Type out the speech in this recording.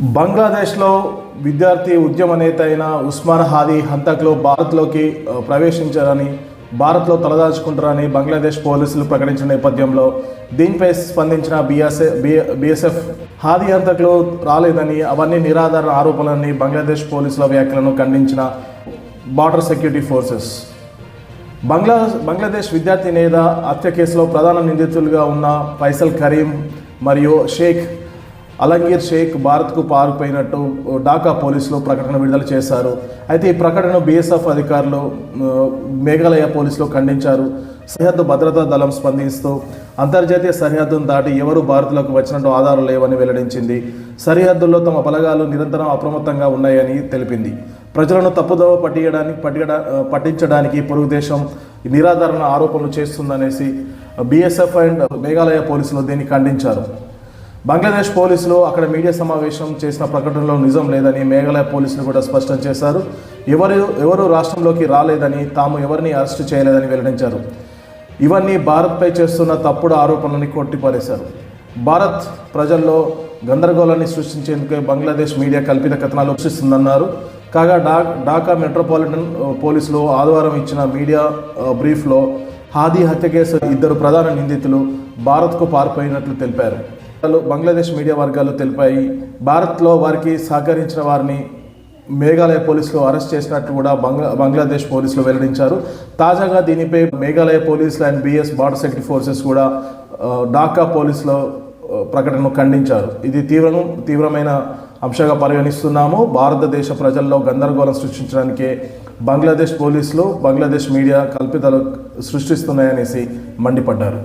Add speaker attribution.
Speaker 1: బంగ్లాదేశ్లో విద్యార్థి ఉద్యమ నేత అయిన ఉస్మాన్ హాదీ హంతకులు భారత్లోకి ప్రవేశించారని భారత్లో తలదాచుకుంటారని బంగ్లాదేశ్ పోలీసులు ప్రకటించిన నేపథ్యంలో దీనిపై స్పందించిన బీఎస్ఏ బీఎస్ఎఫ్ హాదీ హంతకులు రాలేదని అవన్నీ నిరాధార ఆరోపణలని బంగ్లాదేశ్ పోలీసుల వ్యాఖ్యలను ఖండించిన border security forces. Bangla Bangladesh విద్యార్థి నేత హత్య కేసులో ప్రధాన నిందితులుగా ఉన్న ఫైసల్ కరీం మరియు షేక్ అలంగీర్ షేక్ భారత్కు పారిపోయినట్టు ఢాకా పోలీసులు ప్రకటన విడుదల చేశారు. అయితే ఈ ప్రకటన బీఎస్ఎఫ్ అధికారులు మేఘాలయ పోలీసులు ఖండించారు. సరిహద్దు భద్రతా దళం స్పందిస్తూ అంతర్జాతీయ సరిహద్దును దాటి ఎవరు భారత్లోకి వచ్చినట్టు ఆధారాలు లేవని వెల్లడించింది. సరిహద్దుల్లో తమ బలగాలు నిరంతరం అప్రమత్తంగా ఉన్నాయని తెలిపింది. ప్రజలను తప్పుదోవ పట్టించడానికి పట్టియడా పట్టించడానికి పొరుగు దేశం నిరాధారణ ఆరోపణలు చేస్తుందనేసి బీఎస్ఎఫ్ అండ్ మేఘాలయ పోలీసులు దీన్ని ఖండించారు. బంగ్లాదేశ్ పోలీసులు అక్కడ మీడియా సమావేశం చేసిన ప్రకటనలో నిజం లేదని మేఘాలయ పోలీసులు కూడా స్పష్టం చేశారు. ఎవరు ఎవరు రాష్ట్రంలోకి రాలేదని తాము ఎవరిని అరెస్టు చేయలేదని వెల్లడించారు. ఇవన్నీ భారత్పై చేస్తున్న తప్పుడు ఆరోపణలని కొట్టిపారేశారు. భారత్ ప్రజల్లో గందరగోళాన్ని సృష్టించేందుకే బంగ్లాదేశ్ మీడియా కల్పిత కథనాలు సృష్టిస్తుందన్నారు. కాగా డా ఢాకా మెట్రోపాలిటన్ పోలీసులు ఆదివారం ఇచ్చిన మీడియా బ్రీఫ్లో హాదీ హత్య కేసు ఇద్దరు ప్రధాన నిందితులు భారత్కు పారిపోయినట్లు తెలిపారు. బంగ్లాదేశ్ మీడియా వర్గాలు తెలిపాయి. భారత్లో వారికి సహకరించిన వారిని మేఘాలయ పోలీసులు అరెస్ట్ చేసినట్టు కూడా బంగ్లా బంగ్లాదేశ్ పోలీసులు వెల్లడించారు. తాజాగా దీనిపై మేఘాలయ పోలీసులు and BS border security forces కూడా ఢాకా పోలీసులు ప్రకటనను ఖండించారు. ఇది తీవ్రం తీవ్రమైన అంశంగా పరిగణిస్తున్నాము. భారతదేశ ప్రజల్లో గందరగోళం సృష్టించడానికే బంగ్లాదేశ్ పోలీసులు బంగ్లాదేశ్ మీడియా కల్పితలు సృష్టిస్తున్నాయనేసి మండిపడ్డారు.